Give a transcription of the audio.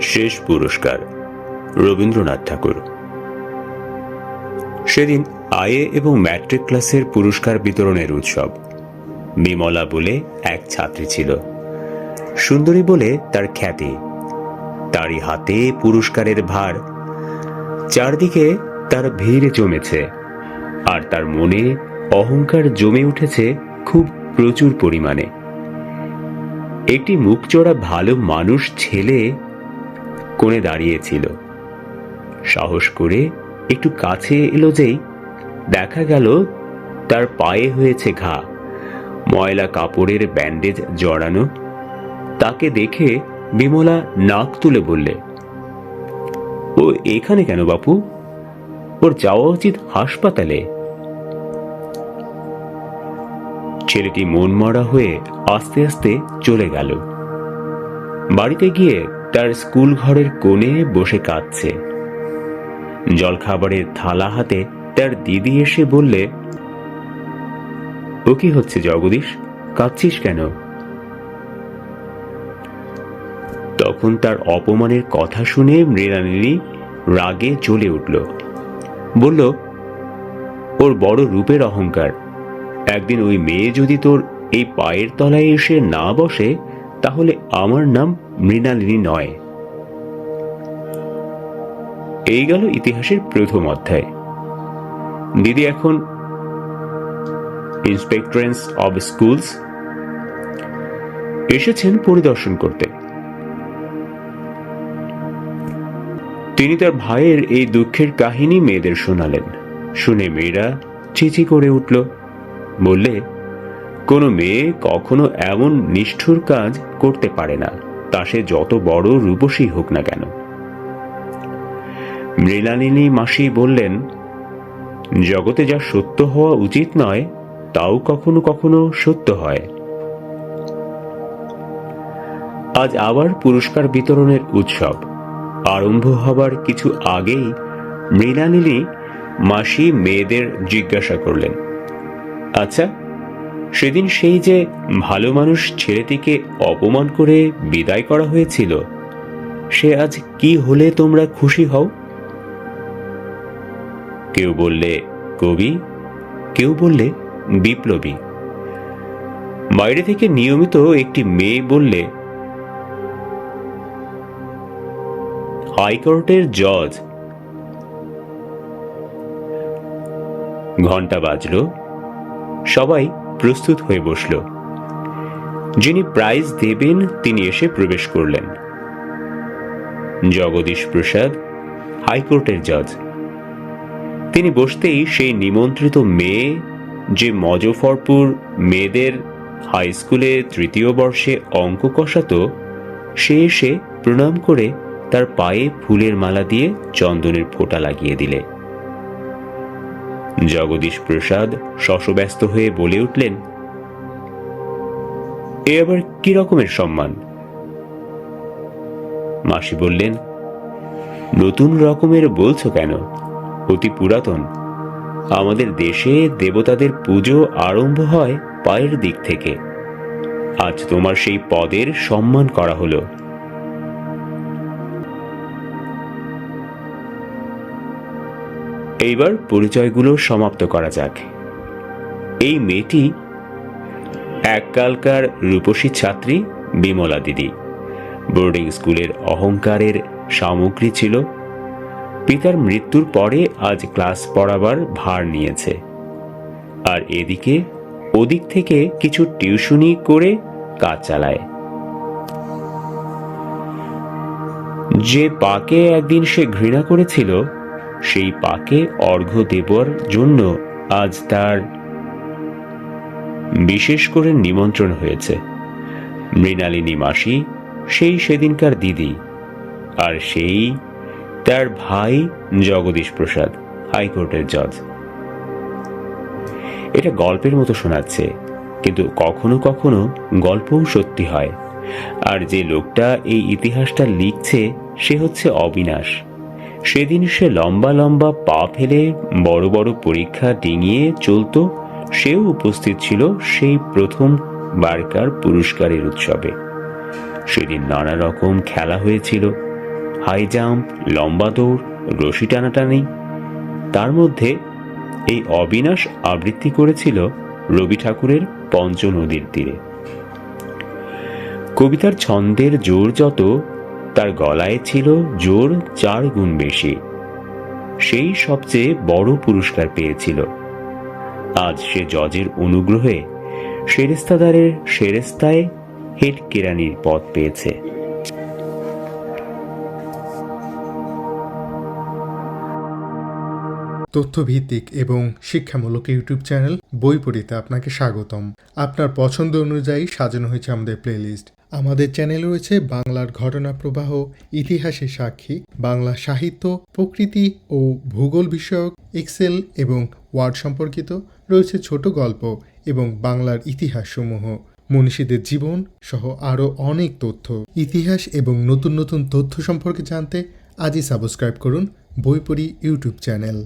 শেষ পুরস্কার, রবীন্দ্রনাথ ঠাকুর। সেদিন আইএ এবং ম্যাট্রিক ক্লাসের পুরস্কার বিতরণের উৎসব। বিমলা বলে এক ছাত্রী ছিল। সুন্দরী বলে তার খ্যাতি। তারই হাতে পুরস্কারের ভার। চারদিকে তার ভিড় জমেছে। আর তার মনে অহংকার জমে উঠেছে খুব প্রচুর পরিমাণে। একটি মুখচোরা ভালো মানুষ ছেলে কোণে দাঁড়িয়েছিল। সাহস করে একটু কাছে এলো যেই দেখা গেল তার পায়ে হয়েছে ঘা, ময়লা কাপড়ের ব্যান্ডেজ জড়ানো। তাকে দেখে বিমলা নাক তুলে বললে, ও এখানে কেন বাপু? ওর যাওয়া উচিত হাসপাতালে। ছেলেটি মনমরা হয়ে আস্তে আস্তে চলে গেল। বাড়িতে গিয়ে তার স্কুল ঘরের কোণে বসে কাঁদছে। জলখাবারের থালা হাতে তার দিদি এসে বললে, ও কি হচ্ছে জগদীশ? কাঁদছিস কেন? তখন তার অপমানের কথা শুনে মৃণালিনী রাগে জ্বলে উঠল। বলল, ওর বড় রূপের অহংকার। একদিন ওই মেয়ে যদি তোর এই পায়ের তলায় এসে না বসে তাহলে আমার নাম মৃণালিনী নয়। এই গেল ইতিহাসের প্রথম অধ্যায়। দিদি এখন ইন্সপেক্টরেন্স অব স্কুলস এসেছেন পরিদর্শন করতে। তিনি তার ভাইয়ের এই দুঃখের কাহিনী মেয়েদের শোনালেন। শুনে মেয়েরা চিচি করে উঠল। বললে কোনো মেয়ে কখনো এমন নিষ্ঠুর কাজ করতে পারে না, তা সে যত বড় রূপসী হোক না কেন। মৃণালিনী মাসি বললেন, জগতে যা সত্য হওয়া উচিত নয়, তাও কখনো কখনো সত্য হয়। আজ আবার পুরস্কার বিতরণের উৎসব। আরম্ভ হবার কিছু আগেই মৃণালিনী মাসি মেয়েদের জিজ্ঞাসা করলেন আচ্ছা সেদিন সেই যে ভালো মানুষ ছেলেটিকে অপমান করে বিদায় করা হয়েছিল, সে আজ কি হলে তোমরা খুশি হও? কেউ বললে, কবি কেউ বললে, বিপ্লবী বাইরে থেকে নিয়মিত একটি মেয়ে বললে, হাইকোর্টের জজ ঘণ্টা বাজল। সবাই প্রস্তুত হয়ে বসল। যিনি প্রাইজ দেবেন, তিনি এসে প্রবেশ করলেন। জগদীশ প্রসাদ, হাইকোর্টের জজ। তিনি বসতেই সেই নিমন্ত্রিত মেয়ে, যে মজফরপুর মেয়েদের হাই স্কুলে তৃতীয় বর্ষে অঙ্ক কষাতো, সে এসে প্রণাম করে তার পায়ে ফুলের মালা দিয়ে চন্দনের ফোঁটা লাগিয়ে দিলে। জগদীশ প্রসাদ শশব্যস্ত হয়ে বলে উঠলেন, এ আবার কি রকমের সম্মান? মাসি বললেন, নতুন রকমের বলছো কেন? অতি পুরাতন। আমাদের দেশে দেবতাদের পুজো আরম্ভ হয় পায়ের দিক থেকে। আজ তোমার সেই পদের সম্মান করা হলো। এইবার পরিচয়গুলো সমাপ্ত করা যাক। এই মেয়েটি এককালকার রূপসী ছাত্রী বিমলা দিদি। বোর্ডিং স্কুলের অহংকারের সামগ্রী ছিল। পিতার মৃত্যুর পরে আজ ক্লাস পড়াবার ভার নিয়েছে। আর এদিকে ওদিক থেকে কিছু টিউশনি করে কাজ চালায়। যে পাকে একদিন সে ঘৃণা করেছিল সেই পাকে অর্ঘ্য দেবার জন্য আজ তার বিশেষ করে নিমন্ত্রণ হয়েছে। মৃণালিনী মাসি, সেই সেদিনকার দিদি, আর সেই তার ভাই জগদীশ প্রসাদ, হাইকোর্টের জজ। এটা গল্পের মতো শোনাচ্ছে, কিন্তু কখনো কখনো গল্পও সত্যি হয়। আর যে লোকটা এই ইতিহাসটা লিখছে, সে হচ্ছে অবিনাশ। সেদিন সে লম্বা লম্বা পা ফেলে বড় বড় পরীক্ষা ডিঙিয়ে চলতো, সেও উপস্থিত ছিল সেই প্রথম বারকার পুরস্কারের উৎসবে। সেদিন নানা রকম খেলা হয়েছিল, হাই জাম্প, লম্বা দৌড়, রশি টানাটানি। তার মধ্যে এই অবিনাশ আবৃত্তি করেছিল রবি ঠাকুরের পঞ্চ নদীর তীরে। কবিতার ছন্দের জোর যত, তার গলায় ছিল জোর চার গুণ বেশি। সেই সবচেয়ে বড় পুরস্কার পেয়েছিল। আজ সে জজের অনুগ্রহে সেরেস্তাদারের সেরেস্তায় হেড কেরানির পদ পেয়েছে। তথ্যভিত্তিক এবং শিক্ষামূলক ইউটিউব চ্যানেল বইপড়িতে আপনাকে স্বাগতম। আপনার পছন্দ অনুযায়ী সাজানো হয়েছে আমাদের প্লেলিস্ট আমাদের চ্যানেল রয়েছে বাংলার ঘটনা প্রবাহ, ইতিহাসের সাক্ষী, বাংলা সাহিত্য, প্রকৃতি ও ভূগোল বিষয়ক, এক্সেল এবং ওয়ার্ড সম্পর্কিত রয়েছে ছোট গল্প এবং বাংলার ইতিহাসসমূহ। মনীষীদের জীবন সহ আরও অনেক তথ্য। ইতিহাস এবং নতুন নতুন তথ্য সম্পর্কে জানতে আজই সাবস্ক্রাইব করুন বইপড়ি ইউটিউব চ্যানেল।